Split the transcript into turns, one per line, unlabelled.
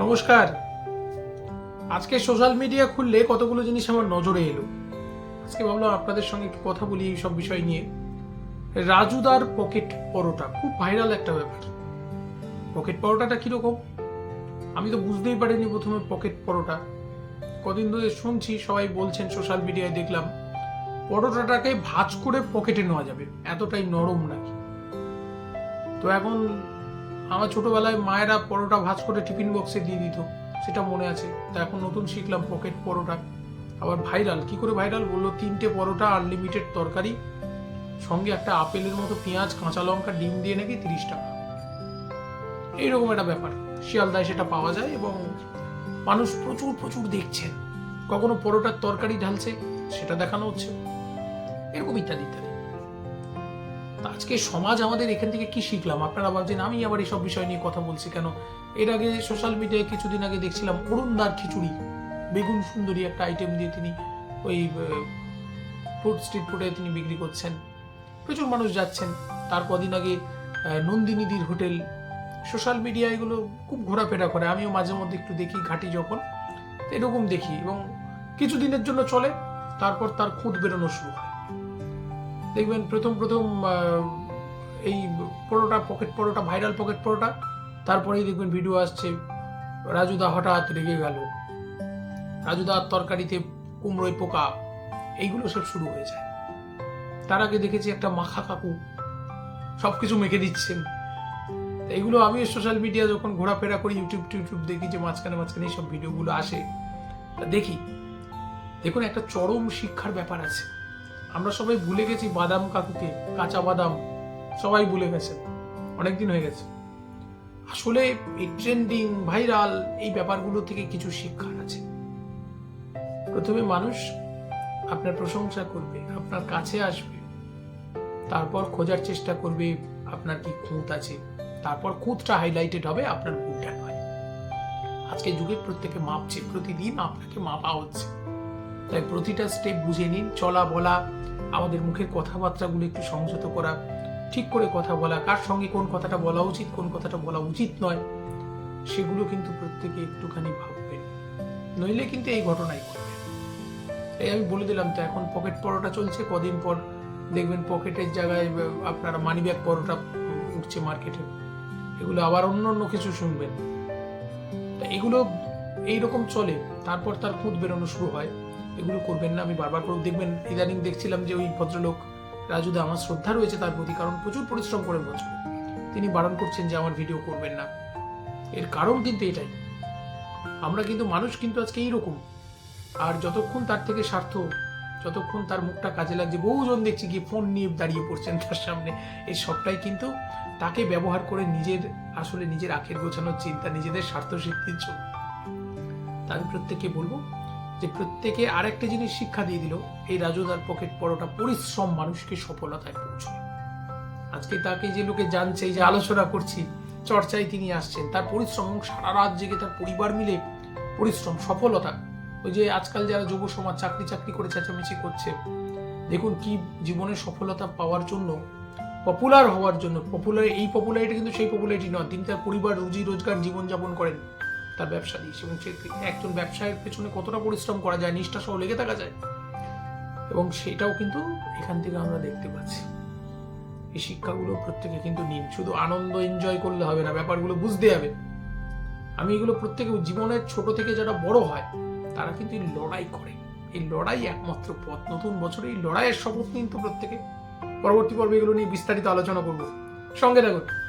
নমস্কার। আজকে social media খুললে কতগুলো জিনিস আমার নজরে এলো। আজকে ভাবলাম আপনাদের সঙ্গে একটু কথা বলি এই সব বিষয় নিয়ে। রাজুদার পকেট পরোটা, খুব ভাইরাল একটা ব্যাপার। পকেট পরোটাটা কীরকম? আমি তো বুঝতেই পারিনি প্রথমে পকেট পরোটা। কদিন ধরে শুনছি, সবাই বলছেন সোশ্যাল মিডিয়ায় দেখলাম, পরোটাটাকে ভাজ করে পকেটে নেওয়া যাবে। এতটাই নরম নাকি? তো এখন আমার ছোটবেলায় মায়েরা পরোটা ভাজ করে টিফিন বক্সে দিয়ে দিত। সেটা মনে আছে। তো এখন নতুন শিখলাম পকেট পরোটা। আবার ভাইরাল। কি করে ভাইরাল বলল? তিনটে পরোটা আনলিমিটেড তরকারি, সঙ্গে একটা আপেলের মতো পেঁয়াজ, কাঁচা লঙ্কা, ডিম দিয়ে নাকি তিরিশ টাকা। এইরকম একটা ব্যাপার। শিয়ালদায় সেটা পাওয়া যায় এবং মানুষ প্রচুর প্রচুর দেখছেন কখনো পরোটার তরকারি ঢালছে, সেটা দেখানো হচ্ছে। এরকম ইত্যাদি ইত্যাদি। আজকে সমাজ আমাদের এখান থেকে কি শিখলাম? আপনারা ভাবছেন, আমি আবার এইসব বিষয় নিয়ে কথা বলছি কেন? এর আগে সোশ্যাল মিডিয়ায় কিছুদিন আগে দেখছিলাম, অরুণদার খিচুড়ি, বেগুন সুন্দরী একটা আইটেম দিয়ে তিনি ওই ফুড স্ট্রিট ফুডে তিনি বিক্রি করছেন। প্রচুর মানুষ যাচ্ছেন। তার কদিন আগে নন্দিনীদির হোটেল। সোশ্যাল মিডিয়া এগুলো খুব ঘোরাফেরা করে। আমিও মাঝে মধ্যে একটু দেখি ঘাটি যখন। এরকম দেখি এবং কিছুদিনের জন্য চলে। তারপর তার খুঁত বেরোনো শুরু হয়। দেখবেন প্রথম প্রথম এই paratha pocket paratha viral pocket paratha, তারপরেই দেখবেন ভিডিও আসছে রাজুদা হঠাৎ রেগে গেল। রাজুদার তরকারিতে কুমড়োয় পোকা, এইগুলো সব শুরু হয়ে যায়। তার আগে দেখেছি একটা মাখা কাকু সব কিছু মেখে দিচ্ছেন। এইগুলো আমি সোশ্যাল মিডিয়া যখন ঘোরাফেরা করি ইউটিউব টিউটিউব দেখি যে মাঝখানে মাঝখানে এইসব ভিডিওগুলো আসে। দেখি, দেখুন একটা চরম শিক্ষার ব্যাপার আছে। আমরা সবাই ভুলে গেছি বাদাম কাকুকে, কাঁচা বাদাম, সবাই ভুলে গেছেন অনেকদিন হয়ে গেছে। আসলে এই ট্রেন্ডিং ভাইরাল এই ব্যাপারগুলো থেকে কিছু শিক্ষার আছে। প্রথমে মানুষ আপনার প্রশংসা করবে, আপনার কাছে আসবে। তারপর খোঁজার চেষ্টা করবে আপনার কি খুঁত আছে। তারপর খুঁতটা হাইলাইটেড হবে, আপনার ভুলটা নয়। আজকে যুগে প্রত্যেকে মাপছে, প্রতিদিন আপনাকে মাপা হচ্ছে। তাই প্রতিটা স্টেপ বুঝে নিন, চলা বলা আমাদের মুখের কথাবার্তাগুলো একটু সংযত করা, ঠিক করে কথা বলা, কার সঙ্গে কোন কথাটা বলা উচিত, কোন কথাটা বলা উচিত নয়, সেগুলো কিন্তু প্রত্যেকে একটুখানি ভাববেন নইলে কিন্তু এই ঘটনাই ঘটবে। তাই আমি বলে দিলাম তো, এখন পকেট পরোটা চলছে, কদিন পর দেখবেন পকেটের জায়গায় আপনারা মানি ব্যাগ পরোটা উঠছে মার্কেটে এগুলো আবার অন্য অন্য কিছু শুনবেন। এগুলো এইরকম চলে, তারপর তার খুঁত বেরোনো শুরু হয়। এগুলো করবেন না। আমি বারবার করে দেখবেন, ইদানিং দেখছিলাম যে ওই ভদ্রলোক রাজুদা আমার শ্রদ্ধা রয়েছে তার প্রতি, কারণ প্রচুর পরিশ্রম করেন ভদ্র তিনি বারণ করছেন যে আমার ভিডিও করবেন না। এর কারণ কিন্তু এটাই। আমরা কিন্তু মানুষ কিন্তু আজকে এইরকম। আর যতক্ষণ তার থেকে স্বার্থ যতক্ষণ তার মুখটা কাজে লাগছে, বহুজন দেখছি গিয়ে ফোন নিয়ে দাঁড়িয়ে পড়ছেন তার সামনে। এই সবটাই কিন্তু তাকে ব্যবহার করে নিজের আসলে নিজের আখের গোছানোর চিন্তা, নিজেদের স্বার্থ সিদ্ধির জন্য। তা প্রত্যেককে বলব যে প্রত্যেকে আরেকটা জিনিস শিক্ষা দিয়ে দিল, এই রাজুদার পকেট পরোটা পরিশ্রম মানুষকে সফলতায় পৌঁছয় আজকে তাকে যে লোকে জানছে যে আলোচনা করছি, চর্চায় তিনি আসছেন, তার পরিশ্রম এবং সারা রাত জেগে তার পরিবার মিলে পরিশ্রম, সফলতা, ওই যে আজকাল যারা যুব সমাজ চাকরি চাকরি করে চেঁচামেচি করছে, দেখুন কি জীবনে সফলতা পাওয়ার জন্য পপুলার হওয়ার জন্য পপুলার এই পপুলারিটি কিন্তু সেই পপুলারিটি নয়, তিনি তার পরিবার, রুজি, রোজগার, জীবনযাপন করেন। তার ব্যবসা দিয়ে এবং একজন ব্যবসায়ের পেছনে কতটা পরিশ্রম করা যায় নিষ্ঠা সহ লেগে থাকা যায়। এবং সেটাও কিন্তু এখান থেকে আমরা দেখতে পাচ্ছি। এই শিক্ষাগুলো প্রত্যেকে কিন্তু নিন। শুধু আনন্দ এনজয় করলে হবে না, ব্যাপারগুলো বুঝতে হবে। আমি এগুলো প্রত্যেকে জীবনের ছোট থেকে যারা বড় হয়, তারা কিন্তু এই লড়াই করে। এই লড়াই একমাত্র পথ। নতুন বছরে এই লড়াইয়ের শপথ কিন্তু প্রত্যেকে। পরবর্তী পর্বে এগুলো নিয়ে বিস্তারিত আলোচনা করব। সঙ্গে থাকুন।